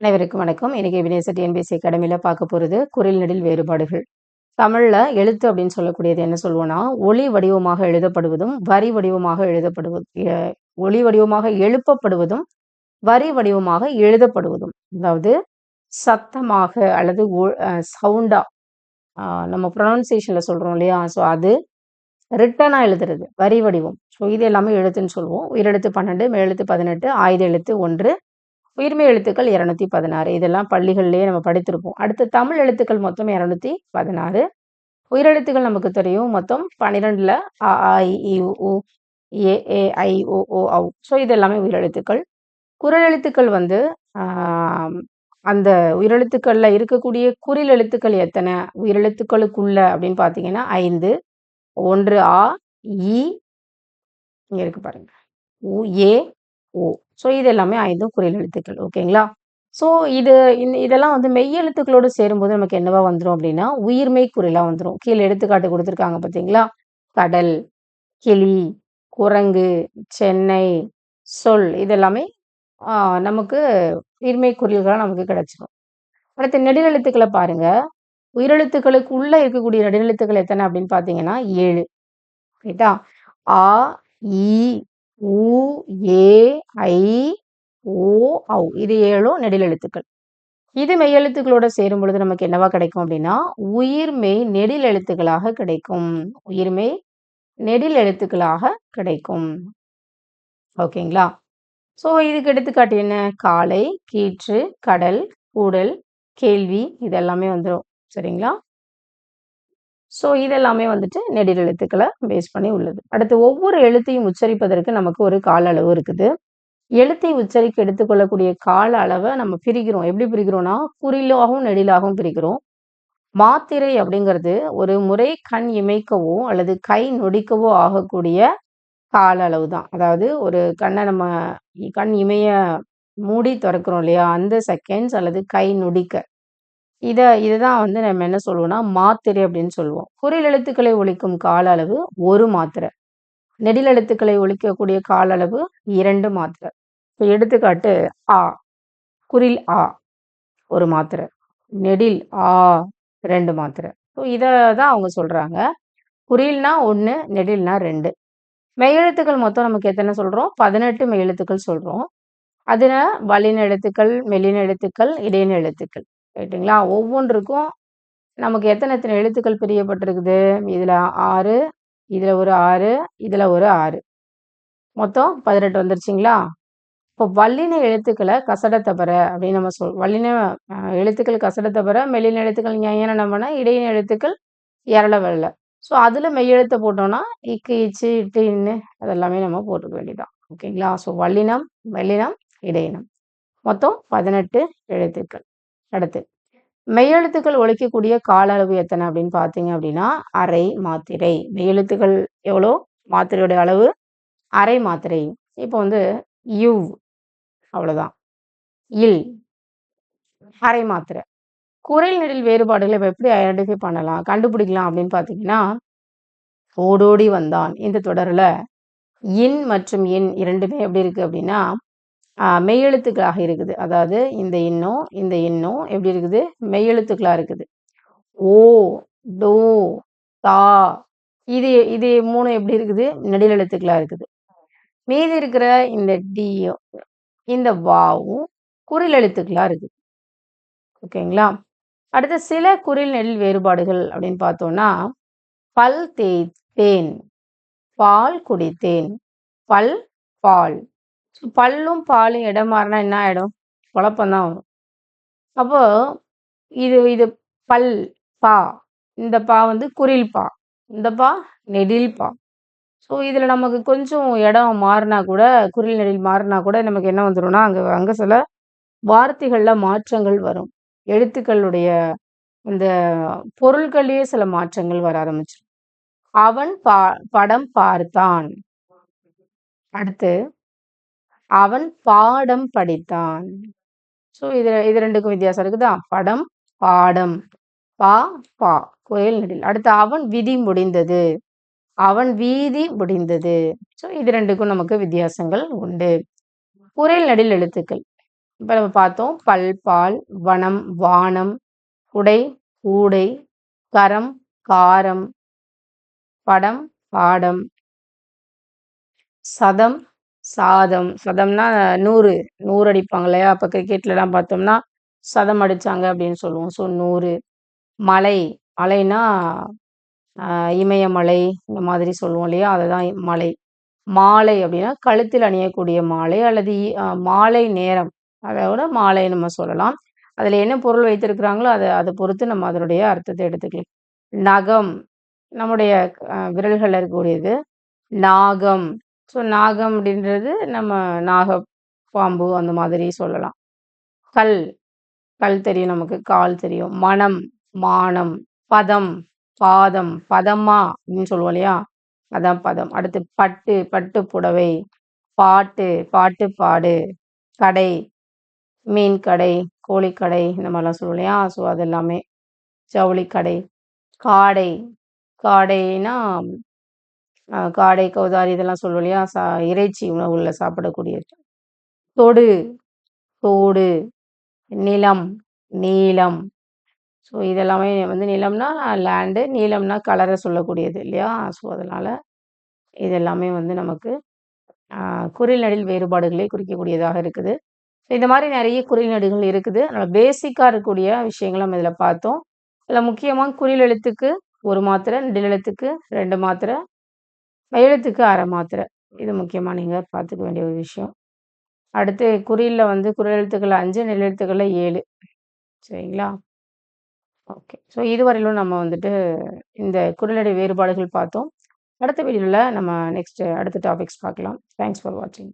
அனைவருக்கும் வணக்கம். இன்னைக்கு வினேச டிஎன்பிசி அகாடமியில் பார்க்க போகிறது குரல் நெடில் வேறுபாடுகள். தமிழில் எழுத்து அப்படின்னு சொல்லக்கூடியது என்ன சொல்லுவோம்னா ஒளி வடிவமாக எழுதப்படுவதும் வரி வடிவமாக எழுதப்படுவது ஒளி வடிவமாக எழுப்பப்படுவதும் வரி வடிவமாக எழுதப்படுவதும். அதாவது சத்தமாக அல்லது சவுண்டா நம்ம ப்ரொனன்சியேஷனில் சொல்கிறோம் இல்லையா? ஸோ அது ரிட்டனாக எழுதுறது வரி வடிவம். ஸோ இது எல்லாமே எழுத்துன்னு சொல்லுவோம் உயிரெழுத்து பன்னெண்டு மேலெழுத்து பதினெட்டு ஆயுத எழுத்து ஒன்று உயிர்மை எழுத்துக்கள் இரநூத்தி பதினாறு. இதெல்லாம் பள்ளிகள்லேயே நம்ம படித்திருப்போம். அடுத்து தமிழ் எழுத்துக்கள் மொத்தம் இரநூத்தி பதினாறு. உயிரெழுத்துக்கள் நமக்கு தெரியும். மொத்தம் பன்னிரெண்டில் அ ஆ, இ, உ, ஏ ஏ ஐ ஓ ஓ ஔ. ஸோ இது எல்லாமே உயிரெழுத்துக்கள் குரல் எழுத்துக்கள் வந்து அந்த உயிரெழுத்துக்களில் இருக்கக்கூடிய குறில் எழுத்துக்கள் எத்தனை? உயிரெழுத்துக்களுக்குள்ள அப்படின்னு பார்த்தீங்கன்னா ஐந்து. ஒன்று ஆ இ இங்கே இருக்கு பாருங்க. உ ஏ ஓ ஸோ இது எல்லாமே ஐந்தும் குறியல் எழுத்துக்கள் ஓகேங்களா? ஸோ இது இந்த இதெல்லாம் வந்து மெய் எழுத்துக்களோடு சேரும்போது நமக்கு என்னவா வந்துடும் அப்படின்னா உயிர்மெய் குறிலாக வந்துடும் கீழே எடுத்துக்காட்டு கொடுத்துருக்காங்க பார்த்தீங்களா? கடல் கிளி குரங்கு சென்னை சொல் இதெல்லாமே நமக்கு உயிர்மெய் குறில்களாக நமக்கு கிடைச்சிடும் அடுத்து நெடிலெழுத்துக்களை பாருங்க. உயிரெழுத்துக்களுக்கு உள்ள இருக்கக்கூடிய நெடிலெழுத்துக்கள் எத்தனை அப்படின்னு பார்த்தீங்கன்னா ஏழு. ரைட்டா ஆ இ உ ஏ ஐ ஓ ஔ இது ஏழும் நெடிலெழுத்துக்கள் இது மெய்யெழுத்துக்களோட சேரும் பொழுது நமக்கு என்னவா கிடைக்கும் அப்படின்னா உயிர்மெய் நெடில் எழுத்துக்களாக கிடைக்கும். உயிர்மெய் நெடில் எழுத்துக்களாக கிடைக்கும். ஓகேங்களா? ஸோ இதுக்கு எடுத்துக்காட்டு என்ன? காலை கீற்று கடல் கூடல் கேள்வி இதெல்லாமே வந்துடும் சரிங்களா? ஸோ இதெல்லாமே வந்துட்டு நெடில் எழுத்துக்களை பேஸ் பண்ணி உள்ளது. அடுத்து ஒவ்வொரு எழுத்தையும் உச்சரிப்பதற்கு நமக்கு ஒரு கால அளவு இருக்குது. எழுத்தை உச்சரிக்க எடுத்துக்கொள்ளக்கூடிய கால அளவை நம்ம பிரிக்கிறோம். எப்படி பிரிக்கிறோம்னா குறிலாகவும் நெடிலாகவும் பிரிக்கிறோம். மாத்திரை அப்படிங்கிறது ஒரு முறை கண் இமைக்கவோ அல்லது கை நொடிக்கவோ ஆகக்கூடிய கால அளவு தான். அதாவது ஒரு கண்ணை நம்ம கண் இமைய மூடி திறக்கிறோம் இல்லையா? அந்த செகண்ட்ஸ் அல்லது கை நொடிக்க. இதை இதுதான் வந்து நம்ம என்ன சொல்லுவோம்னா மாத்திரை அப்படின்னு சொல்லுவோம் குறில் எழுத்துக்களை ஒழிக்கும் கால அளவு ஒரு மாத்திரை. நெடில் எழுத்துக்களை ஒழிக்கக்கூடிய கால அளவு இரண்டு மாத்திரை. இப்போ எடுத்துக்காட்டு ஆ குறில் ஆ ஒரு மாத்திரை. நெடில் ஆ ரெண்டு மாத்திரை. ஸோ இதை தான் அவங்க சொல்றாங்க. குறில்னா ஒன்று நெடில்னா ரெண்டு. மெய்யெழுத்துக்கள் மொத்தம் நமக்கு எத்தனை சொல்றோம்? பதினெட்டு மெய்யெழுத்துக்கள் சொல்றோம். அதில் வலின எழுத்துக்கள் மெலின எழுத்துக்கள் இடையின எழுத்துக்கள். ரைட்டுங்களா ஒவ்வொன்றுக்கும் நமக்கு எத்தனை எத்தனை எழுத்துக்கள் பிரியப்பட்டிருக்குது? இதில் ஆறு இதில் ஒரு ஆறு இதில் ஒரு ஆறு. மொத்தம் பதினெட்டு வந்துருச்சுங்களா? இப்போ வல்லின எழுத்துக்களை கசடத்தப்பற அப்படின்னு நம்ம சொல் வல்லின எழுத்துக்கள் கசடத்தப்பற மெல்லின எழுத்துக்கள் ஞான நம்மனா இடையின எழுத்துக்கள் இரள வெள்ள ஸோ அதில் மெய்யெழுத்தை போட்டோம்னா இக்கு இச்சு இட்டு இன்னு அதெல்லாமே நம்ம போட்டுக்க வேண்டியதான் ஓகேங்களா? ஸோ வல்லினம் மெல்லினம் இடையினம். மொத்தம் பதினெட்டு எழுத்துக்கள். அடுத்து மெய்யெழுத்துக்கள் ஒழிக்கக்கூடிய கால அளவு எத்தனை அப்படின்னு பார்த்தீங்க அப்படின்னா அரை மாத்திரை. மெய்யெழுத்துக்கள் எவ்வளோ? மாத்திரையோட அளவு அரை மாத்திரை. இப்போ வந்து யுவ் அவ்வளோதான். இல் அரை மாத்திரை. குரல் நெடில் வேறுபாடுகளை இப்போ எப்படி ஐடென்டிஃபை பண்ணலாம்? கண்டுபிடிக்கலாம் அப்படின்னு பார்த்தீங்கன்னா ஓடோடி வந்தான் இந்த தொடரில். இன் மற்றும் எண் இரண்டுமே எப்படி இருக்கு அப்படின்னா மெய்யெழுத்துக்களாக இருக்குது. அதாவது இந்த இன்னும் இந்த இன்னும் எப்படி இருக்குது? மெய்யெழுத்துக்களாக இருக்குது. ஓ டோ தா. இது இது மூணு எப்படி இருக்குது? நெடில் எழுத்துக்களாக இருக்குது. மீதி இருக்கிற இந்த டியும் இந்த வாவும் குறில் எழுத்துக்களாக இருக்குது. ஓகேங்களா? அடுத்து சில குறில் நெல் வேறுபாடுகள் அப்படின்னு பார்த்தோம்னா பல் தேய்த்தேன் பால் குடித்தேன் பல் பால். பல்லும் பாலும் இடம் மாறினா என்ன ஆயிடும்? குழப்பம்தான் வரும். அப்போ இது இது பல் பா இந்த பா வந்து குறில் பா இந்த பா நெடில் பா. ஸோ இதில் நமக்கு கொஞ்சம் இடம் மாறினா கூட குறில் நெடில் மாறினா கூட நமக்கு என்ன வந்துடும்னா அங்கே அங்கே சில வார்த்தைகளில் மாற்றங்கள் வரும். எழுத்துக்களுடைய இந்த பொருள்கள்லயே சில மாற்றங்கள் வர ஆரம்பிச்சிடும் அவன் பா படம் பார்த்தான். அடுத்து அவன் பாடம் படித்தான். ஸோ இது இது ரெண்டுக்கும் வித்தியாசம் இருக்குதா? படம் பாடம். பா பா. கோயில் நெடில். அடுத்து அவன் விதி முடிந்தது. அவன் வீதி முடிந்தது. ஸோ இது ரெண்டுக்கும் நமக்கு வித்தியாசங்கள் உண்டு. குரல் நெடில் எழுத்துக்கள். இப்போ நம்ம பார்த்தோம். பல் பால் வனம் வானம் உடை கூடை கரம் காரம் படம் பாடம். சதம் சாதம் சதம்னா நூறு நூறு அடிப்பாங்க இல்லையா அப்போ கிரிக்கெட்லலாம் பார்த்தோம்னா சதம் அடித்தாங்க அப்படின்னு சொல்லுவோம். ஸோ நூறு. மலை மலைனா இமயமலை இந்த மாதிரி சொல்லுவோம் இல்லையா? அதுதான் மலை. மாலை அப்படின்னா கழுத்தில் அணியக்கூடிய மாலை அல்லது மாலை நேரம். அதோட மாலை நம்ம சொல்லலாம். அதில் என்ன பொருள் வைத்திருக்கிறாங்களோ அதை அதை பொறுத்து நம்ம அதனுடைய அர்த்தத்தை எடுத்துக்கலாம். நகம். நம்முடைய விரல்களில் இருக்கக்கூடியது. நாகம். ஸோ நாகம் அப்படின்றது நம்ம நாக பாம்பு அந்த மாதிரி சொல்லலாம். கல் கல் தெரியும் நமக்கு கால் தெரியும். மனம் மானம் பதம் பாதம் பதமா அப்படின்னு சொல்லுவோம் இல்லையா? அதான் பதம். அடுத்து பட்டு பட்டு புடவை பாட்டு பாட்டு பாடு கடை மீன் கடை கோழிக்கடை இந்த மாதிரிலாம் சொல்லுவோம் இல்லையா? ஸோ அது எல்லாமே ஜவுளி கடை காடை காடைனா காடை கௌதாரி இதெல்லாம் சொல்லுவோம் இல்லையா? சா இறைச்சி உணவுகளில் சாப்பிடக்கூடியது தொடு தோடு நிலம் நீளம். ஸோ இதெல்லாமே வந்து நிலம்னா லேண்டு நீளம்னா கலரை சொல்லக்கூடியது இல்லையா? ஸோ அதனால் இதெல்லாமே வந்து நமக்கு குரில் வேறுபாடுகளை குறிக்கக்கூடியதாக இருக்குது. ஸோ இந்த மாதிரி நிறைய குறிநடுகள் இருக்குது. அதனால் பேசிக்காக இருக்கக்கூடிய விஷயங்கள் நம்ம இதில் பார்த்தோம். இதில் முக்கியமாக குறில் எழுத்துக்கு ஒரு மாத்திரை நெடில் எழுத்துக்கு ரெண்டு மாத்திரை எழுத்துக்கு அரை மாத்திரை. இது முக்கியமாக நீங்கள் பார்த்துக்க வேண்டிய ஒரு விஷயம். அடுத்து குறியில் வந்து குரல் எழுத்துக்கள் அஞ்சு நெல் எழுத்துக்களில் ஏழு. சரிங்களா? ஓகே. ஸோ இதுவரையிலும் நம்ம வந்துட்டு இந்த குரலடை வேறுபாடுகள் பார்த்தோம். அடுத்த வீடியோவில் நம்ம நெக்ஸ்ட் அடுத்த டாபிக்ஸ் பார்க்கலாம். தேங்க்ஸ் ஃபார் வாட்சிங்